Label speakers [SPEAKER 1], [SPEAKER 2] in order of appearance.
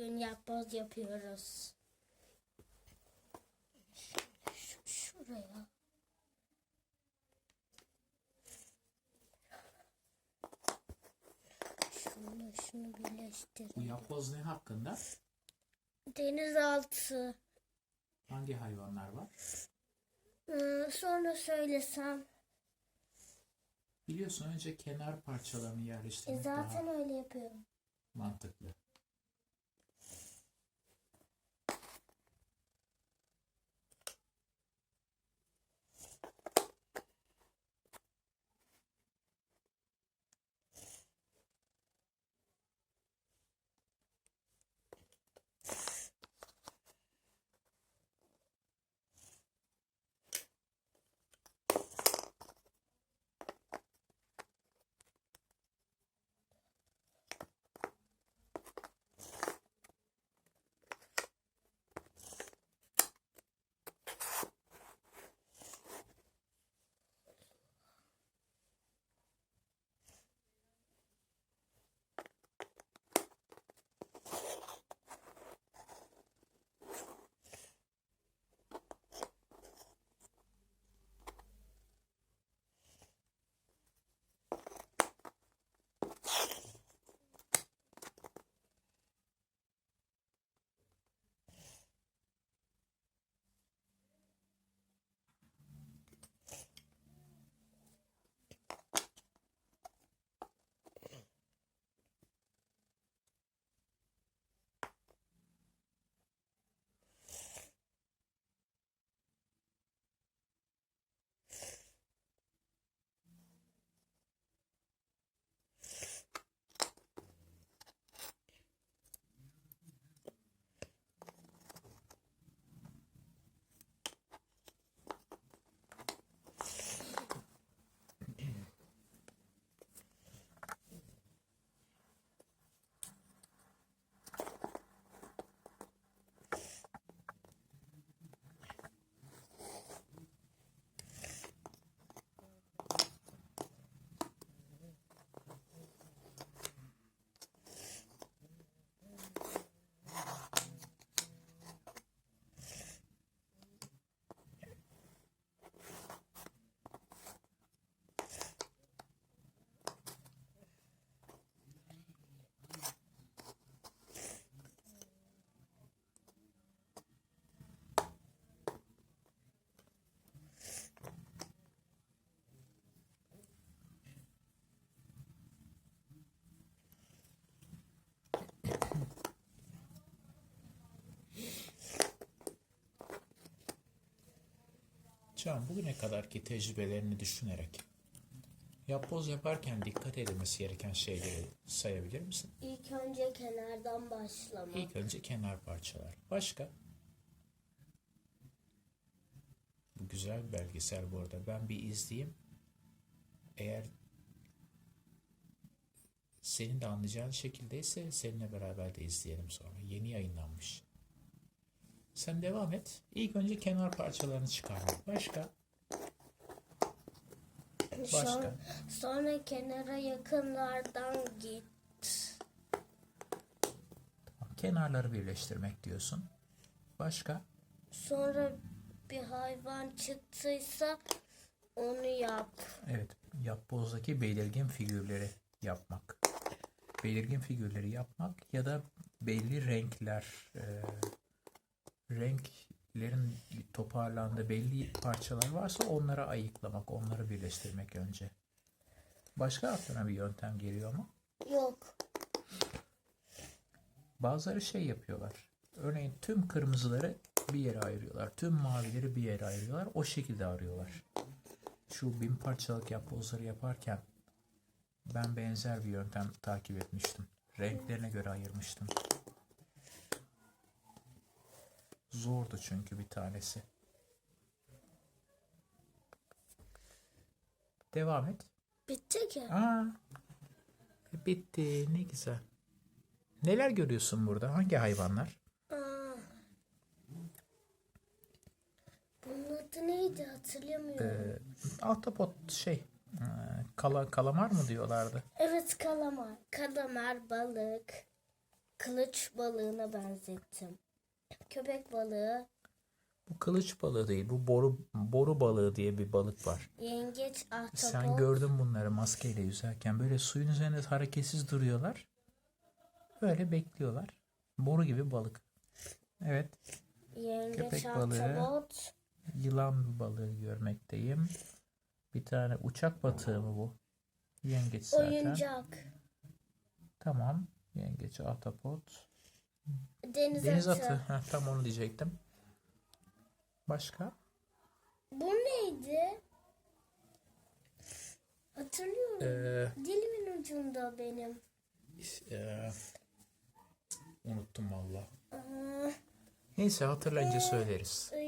[SPEAKER 1] Bugün yapboz yapıyoruz. Şu, şuraya. Şunu şunu
[SPEAKER 2] Bu
[SPEAKER 1] birleştirin.
[SPEAKER 2] yapboz ne hakkında?
[SPEAKER 1] Denizaltı.
[SPEAKER 2] Hangi hayvanlar var?
[SPEAKER 1] Ee, sonra söylesem.
[SPEAKER 2] Biliyorsun önce kenar parçalarını
[SPEAKER 1] E,
[SPEAKER 2] yerleştirmek
[SPEAKER 1] zaten
[SPEAKER 2] daha
[SPEAKER 1] öyle yapıyorum.
[SPEAKER 2] mantıklı. Can bugüne kadarki tecrübelerini düşünerek yapboz yaparken dikkat edilmesi gereken şeyleri sayabilir misin?
[SPEAKER 1] İlk önce kenardan başlamak.
[SPEAKER 2] İlk önce kenar parçalar. Başka? Bu güzel bir belgesel bu arada. Ben bir izleyeyim. Eğer senin de anlayacağın şekildeyse seninle beraber de izleyelim sonra. Yeni yayınlanmış. Sen devam et. İlk önce kenar parçalarını çıkarmak. Başka? Başka?
[SPEAKER 1] Sonra, sonra kenara yakınlardan git.
[SPEAKER 2] Kenarları birleştirmek diyorsun. Başka?
[SPEAKER 1] Sonra bir hayvan çıktıysa onu yap.
[SPEAKER 2] Evet, yapbozdaki belirgin figürleri yapmak. Belirgin figürleri yapmak ya da belli renkler, e, renklerin toparlandığı belli parçalar varsa onları ayıklamak, onları birleştirmek önce. Başka aklına bir yöntem geliyor mu?
[SPEAKER 1] Yok.
[SPEAKER 2] Bazıları şey yapıyorlar. Örneğin tüm kırmızıları bir yere ayırıyorlar. Tüm mavileri bir yere ayırıyorlar. O şekilde arıyorlar. Şu bin parçalık yapbozları yaparken ben benzer bir yöntem takip etmiştim. Renklerine göre ayırmıştım. Zordu çünkü bir tanesi. Devam et.
[SPEAKER 1] Bitti ki.
[SPEAKER 2] Aa, bitti. Ne güzel. Neler görüyorsun burada? Hangi hayvanlar?
[SPEAKER 1] Aa. Bunun adı neydi hatırlamıyorum.
[SPEAKER 2] Ee, ahtapot şey, e, kala, kalamar mı diyorlardı?
[SPEAKER 1] Evet kalamar. Kalamar, balık. kılıç balığına benzettim. Köpek balığı,
[SPEAKER 2] Bu kılıç balığı değil. Bu boru boru balığı diye bir balık var.
[SPEAKER 1] yengeç, ahtapot.
[SPEAKER 2] Sen gördün bunları maskeyle yüzerken. Böyle suyun üzerinde hareketsiz duruyorlar. Böyle bekliyorlar. Boru gibi balık. Evet.
[SPEAKER 1] Yengeç,
[SPEAKER 2] köpek balığı.
[SPEAKER 1] ahtapot.
[SPEAKER 2] Yılan balığı görmekteyim. Bir tane uçak batığı mı bu? Yengeç zaten.
[SPEAKER 1] Oyuncak.
[SPEAKER 2] Tamam. Yengeç, ahtapot.
[SPEAKER 1] Deniz,
[SPEAKER 2] Deniz
[SPEAKER 1] atı.
[SPEAKER 2] atı. Heh, tam onu diyecektim. Başka?
[SPEAKER 1] Bu neydi? Hatırlıyorum.
[SPEAKER 2] Ee,
[SPEAKER 1] Dilimin ucunda benim.
[SPEAKER 2] Eee, unuttum valla. Neyse hatırlayınca söyleriz.
[SPEAKER 1] e,